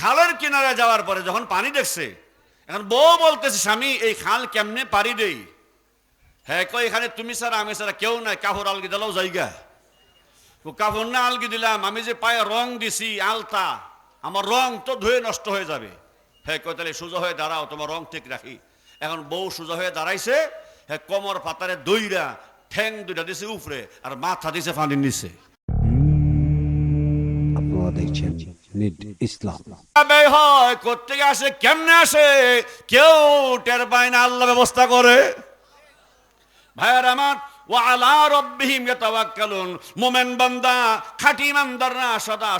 খালের কিনারে যাওয়ার পরে যখন পানি দেখছে, এখন বউ বলতেছে, স্বামী, এই খাল কেমনে পারি দেই? হ্যাঁ কই এখানে তুমি ছাড়া, আমি ছাড়া কেউ নাই কাপড় আলগি দিলাও জায়গা। কাপড় না আলগি দিলাম, আমি যে পায়ে রং দিছি, আলতা, আমার রং তো ধুয়ে নষ্ট হয়ে যাবে। হ্যাঁ কই তাহলে সোজা হয়ে দাঁড়াও, তোমার রং ঠিক রাখি। এখন বউ সোজা হয়ে দাঁড়াইছে হ্যাঁ কোমর পাতারে দইরা, ঠ্যাং দুইটা দিছে উপরে, আর মাথা দিছে পানির নিচে। আপনারা দেখছেন। নিড ইসলাম। হয় কোথেকে আসে, কেমনে আসে? কেউ টের পায় না, আল্লাহ ব্যবস্থা করে। ভাইয়ার আমার আলা রব্বিহিম ইয়াতাওয়াক্কালুন। মোমেন বান্দা সদা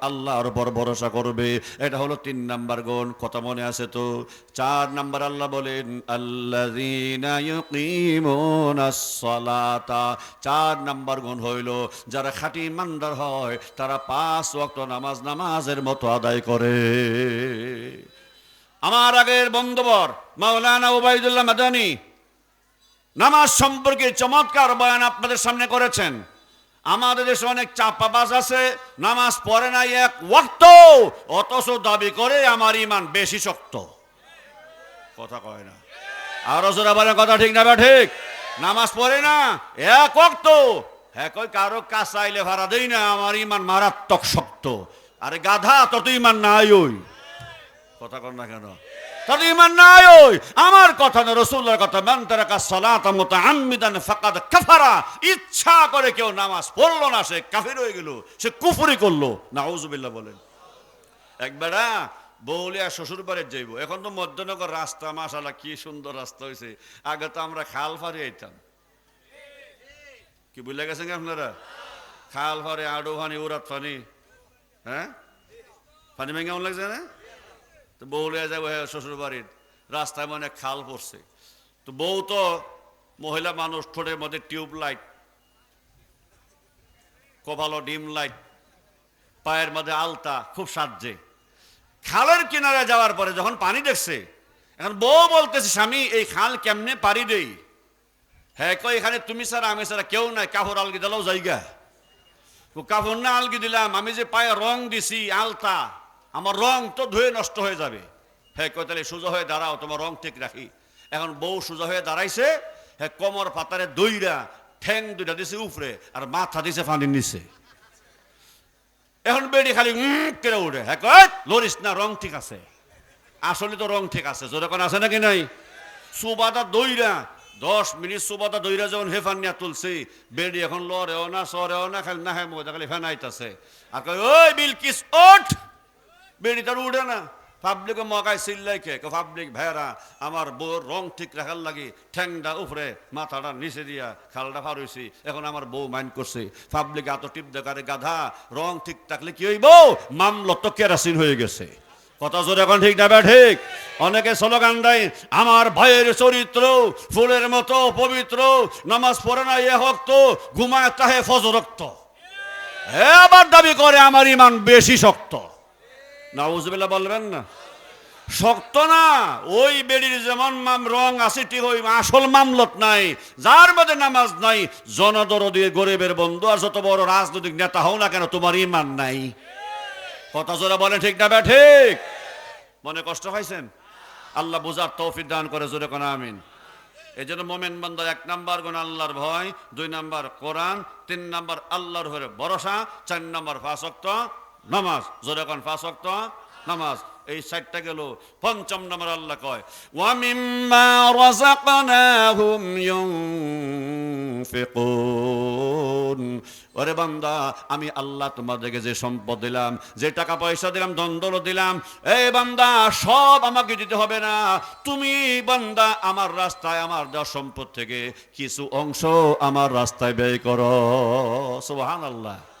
আল্লাহর ভরসা করবে। এটা তিন গুণ। মনে আছে তো? চার নাম্বার আল্লাহ চার নাম্বার গুণ যারা খাঁটি ইমানদার হয়, তারা পাঁচ ওয়াক্ত নামাজ নামাজের মতো আদায় করে। আমার আগের বন্ধবর, মাওলানা ওবায়দুল্লাহ মাদানী নামাজ সম্পর্কে চমৎকার বয়ান আপনাদের সামনে করেছেন। আমাদের দেশে অনেক চাপাবাজ আছে, নামাজ পড়ে নাই এক ওয়াক্ত, অথচ দাবি করে আমার ইমান বেশি শক্ত। কথা কয় না। আরও জোরা বলে কথা ঠিক না ঠিক? নামাজ পড়ে না, এক ওয়াক্ত। হ্যাঁ কই, কারও কাঁচাইলে ভাড়া দেই না, আমার ইমান মারাত্মক শক্ত। আরে গাধা তত ইমান নাই ওই। কথা কর না কেন? তার ইমান নাই ওই। আমার কথা না রসুল্লার কথা। মান তারাকা সালাত মুতাআম্মিদান ফাকাদ কাফারা। ইচ্ছা করে কেউ নামাজ পড়ল না, সে কাফির হয়ে গেল, সে কুফরি করল। না নাউজুবিল্লাহ বলেন। একবেড়া বৌলিয়া শ্বশুর বাড়ির যাইব। এখন তো মধ্যনগর রাস্তা মাশালা কি সুন্দর রাস্তা হয়েছে আগে তো আমরা খাল ফারি আইতাম। কি বুঝলে গেছেন কি আপনারা? খাল ফারে আডো ফানি উরাত ফানি হ্যাঁ? ফানি ভেঙে কেমন লাগছে না তো বউ লিয়ে যাব শ্বশুর বাড়ির রাস্তায় মানে খাল পড়ছে। তো বউ তো মহিলা মানুষ, ঠোঁটের মধ্যে টিউব লাইট, কপালো ডিম লাইট, পায়ের মধ্যে আলতা, খুব সাজে খালের কিনারে যাওয়ার পরে যখন পানি দেখছে, এখন বউ বলতেছে, স্বামী, এই খাল কেমনে পারি দেই? হ্যাঁ কই এখানে তুমি ছাড়া, আমি ছাড়া কেউ নাই, কাপড় আলগি দিলাও জায়গা। কাপড় না আলগি দিলাম, আমি যে পায়ে রং দিছি, আলতা আমার রং তো ধুয়ে নষ্ট হয়ে যাবে। হ্যাঁ কই তাহলে সোজা হয়ে দাঁড়াও, তোমার রং ঠিক রাখি। এখন বউ সোজা হয়ে দাঁড়াইছে হ্যাঁ কোমর পাতারে দইরা ঠ্যাং দুইটা দিছে উপরে আর মাথা দিছে পানির নিচে। এখন বেডি খালি উম করে উঠে হ্যাঁ কয় লরিস না, রং ঠিক আছে। আসলে তো রং ঠিক আছে জোরে কোন আছে নাকি নাই। সুবাদা দইরা, দশ মিনিট সুবাদা দইরা যখন হেফান নিয়ে তুলছে, বেডি এখন লরেও না, সরেও না, খালি না হ্যাঁ খালি ফেনাইতেছে। আর কয়, ওই বিলকিস, ওঠ! বেডি উঠে না পাবলিক মগায় চিল্লাই কে পাবলিক ভাইরা আমার বউর রং ঠিক রাখার লাগি ঠ্যাংটা উপরে মাথাটা নিচে দিয়া খালটা পার হয়েছি এখন আমার বউ মাইন্ড করছে পাবলিক এত টিপ দেখারে গাধা রং ঠিক থাকলে কি হইব মামলা তো কেরাসিন হয়ে গেছে কথা জোরে এখন ঠিক না ঠিক অনেকে স্লোগান দেয় আমার ভাইয়ের চরিত্র ফুলের মতো পবিত্র নামাজ পড়ে না এ হক্ত ঘুমায় তাহে ফজরক্ত এবার দাবি করে আমার ইমান বেশি শক্ত নাউজুবিল্লাহ বলবেন না শক্ত না, ওই বেডির যেমন মাম রং ঠিক ওই আসল মামলত নাই, যার মধ্যে নামাজ নাই জনদর দিয়ে গরিবের বন্ধু আর যত বড় রাজনৈতিক নেতা হও না কেন, তোমার ইমান নাই। কথা জোরে বলেন, ঠিক না ঠিক? মনে কষ্ট পাইছেন? আল্লাহ বুঝার তৌফিক দান করে, জোরে কোন, আমিন। এই জন্য মোমেন বান্দা এক নাম্বার গুণ আল্লাহর ভয়, দুই নাম্বার কোরআন, তিন নাম্বার আল্লাহর হরে ভরসা, চার নাম্বার ফাঁসক্ত নামাজ। জোরে কোন ফাঁসক্ত নামাজ। এই সাইডটা গেল, পঞ্চম নম্বর আল্লাহ কয়, ওয়ামিম্মা রাযাকনাহুম ইউনফিকুন। ওরে বান্দা, আমি আল্লাহ তোমাদেরকে যে সম্পদ দিলাম, যে টাকা পয়সা দিলাম দ্বন্দ্ব দিলাম এই বান্দা, সব আমাকে দিতে হবে না। তুমি বান্দা, আমার রাস্তায়, আমার দেওয়া সম্পদ থেকে কিছু অংশ আমার রাস্তায় ব্যয় করো। সুবহানাল্লাহ। আল্লাহ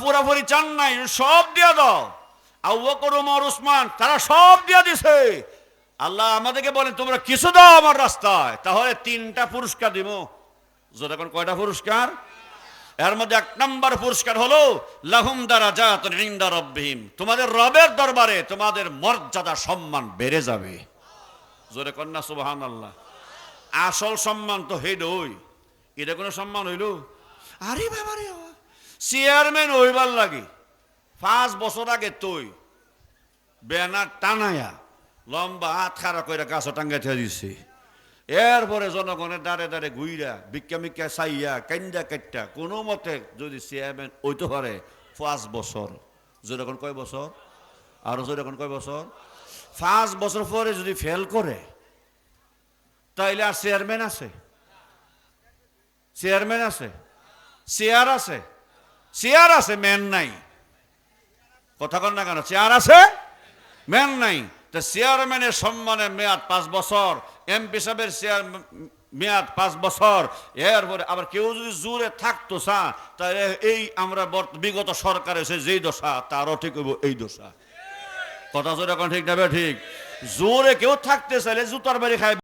পুরাপুরি চান নাই, সব দিয়া দাও। আউবকর ওমর উসমান, তারা সব দিয়া দিছে। আল্লাহ আমাদেরকে বলেন, তোমরা কিছু দাও আমার রাস্তায়, তাহলে তিনটা পুরস্কার দিব। যেটা কোন কয়টা পুরস্কার? এর মধ্যে এক নম্বর পুরস্কার হলো, লাহুম দ্বারা জাত ইন্দা রব্বিহিম। তোমাদের রবের দরবারে তোমাদের মর্যাদা, সম্মান বেড়ে যাবে। জোরে কন্যা সুবহান আল্লাহ আসল সম্মান তো হেড ওই এটা কোনো সম্মান হইল? আরে বাবা চেয়ারম্যান হইবার লাগে, পাঁচ বছর আগে তুই ব্যানার টানায়া লম্বা হাত খাড়া করে গাছ টাঙ্গা ঠেয়ে দিছে। এরপরে জনগণের দাঁড়ে দাঁড়ে গুইরা বিজ্ঞা মিজ্ঞা চাইয়া, কান্দা কাটটা, কোনো মতে যদি চেয়ারম্যান ওইতে পারে, পাঁচ বছর। যেরকম কয় বছর? আরও যেরকম কয় বছর? পাঁচ বছর পরে যদি ফেল করে, তাইলে আর চেয়ারম্যান আছে? চেয়ারম্যান আছে? চেয়ার আছে? চেয়ার আছে ম্যান নাই। কথা কন না কেন, চেয়ার আছে? ম্যান নাই। তো চেয়ারম্যানের সম্মানে মেয়াদ পাঁচ বছর, এমপি সাহেবের চেয়ার মেয়াদ পাঁচ বছর। এরপরে আবার কেউ যদি জোরে থাকতো সা তাহলে এই আমরা বিগত সরকার এসে যেই দশা, তারও ঠিক হইব এই দশা। কথা জোরে এখন ঠিক না ঠিক? জোরে কেউ থাকতে চাইলে জুতার বাড়ি খায়